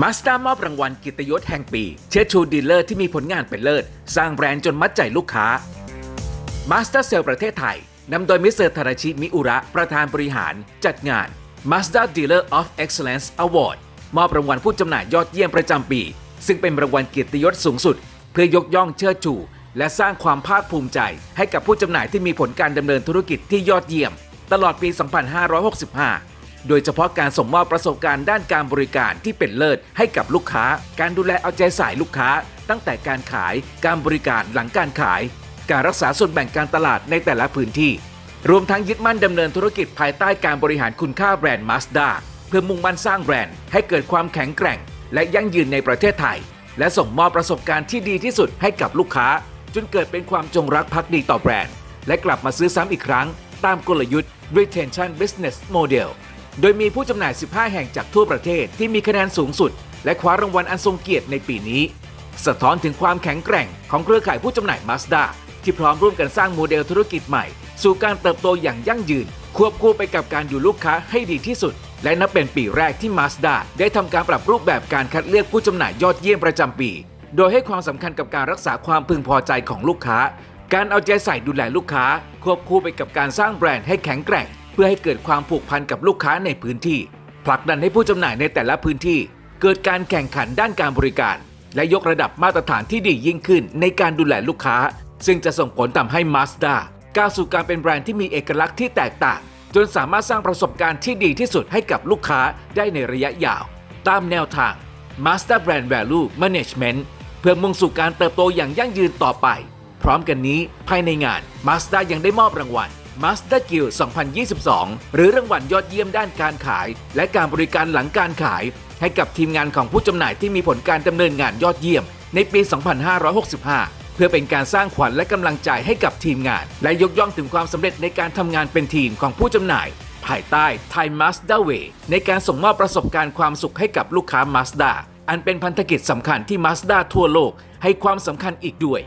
มาสด้ามอบรางวัลกิตยศแห่งปี เชิดชูดีลเลอร์ที่มีผลงานเป็นเลิศ สร้างแบรนด์จนมัดใจลูกค้ามาส t ต r ร์เซลประเทศไทยนำโดยมิสเตอร์ธารชิมิอุระ ประธานบริหาร จัดงาน Mazda Dealer of Excellence Award มอบรางวัลผู้จำหน่ายยอดเยี่ยมประจำปี ซึ่งเป็นรางวัลเกียรติยศสูงสุด เพื่อยกย่องเชิดชู และสร้างความภาคภูมิใจ ให้กับผู้จำหน่ายที่มีผลการดำเนินธุรกิจที่ยอดเยี่ยม ตลอดปี 2565 โดยเฉพาะการส่งมอบประสบการณ์ด้านการบริการที่เป็นเลิศให้กับลูกค้า การดูแลเอาใจใส่ลูกค้า ตั้งแต่การขาย การบริการหลังการขาย การรักษาส่วนแบ่งการตลาดในแต่ละพื้นที่ รวมทั้งยึดมั่นดำเนินธุรกิจภายใต้การบริหารคุณค่าแบรนด์มาสด้าเพื่อมุ่งมั่นสร้างแบรนด์ให้เกิดความแข็งแกร่ง และยั่งยืนในประเทศไทย และส่งมอบประสบการณ์ที่ดีที่สุดให้กับลูกค้า จนเกิดเป็นความจงรักภักดีต่อแบรนด์ และกลับมาซื้อซ้ำอีกครั้ง ตามกลยุทธ์ Retention Business Model โดยมีผู้จำหน่าย 15 แห่งจากทั่วประเทศที่มีคะแนนสูงสุด และคว้ารางวัลอันทรงเกียรติในปีนี้ สะท้อนถึงความแข็งแกร่งของเครือข่ายผู้จำหน่าย Mazda ที่พร้อมร่วมกันสร้างโมเดลธุรกิจใหม่ สู่การเติบโตอย่างยั่งยืน ควบคู่ไปกับการอยู่ลูกค้าให้ดีที่สุด และนับเป็นปีแรกที่ Mazda ได้ทำการปรับรูปแบบการคัดเลือกผู้จำหน่ายยอดเยี่ยมประจำปี โดยให้ความสำคัญกับการรักษาความพึงพอใจของลูกค้า การเอาใจใส่ดูแลลูกค้า ควบคู่ไปกับการสร้างแบรนด์ให้แข็งแกร่ง เพื่อให้เกิดความผูกพันกับลูกค้าในพื้นที่ ผลักดันให้ผู้จำหน่ายในแต่ละพื้นที่ เกิดการแข่งขันด้านการบริการ และยกระดับมาตรฐานที่ดียิ่งขึ้นในการดูแลลูกค้า ซึ่งจะส่งผลทำให้ Mazda ก้าวสู่การเป็นแบรนด์ที่มีเอกลักษณ์ที่แตกต่าง จนสามารถสร้างประสบการณ์ที่ดีที่สุดให้กับลูกค้าได้ในระยะยาว ตามแนวทาง Master Brand Value Management เพื่อมุ่งสู่การเติบโตอย่างยั่งยืนต่อไป พร้อมกันนี้ภายในงาน Mazda ยังได้มอบรางวัล Mazda Guild 2022 หรือรางวัลยอดเยี่ยมด้านการขาย และการบริการหลังการขาย ให้กับทีมงานของผู้จำหน่ายที่มีผลการดำเนินงานยอดเยี่ยม ในปี 2565 เพื่อเป็นการสร้างขวัญและกำลังใจให้กับทีมงาน และยกย่องถึงความสำเร็จในการทำงานเป็นทีมของผู้จำหน่าย ภายใต้ Thai Mazda Way ในการส่งมอบประสบการณ์ความสุขให้กับลูกค้า Mazda อันเป็นพันธกิจสำคัญที่ Mazda ทั่วโลก ให้ความสำคัญอีกด้วย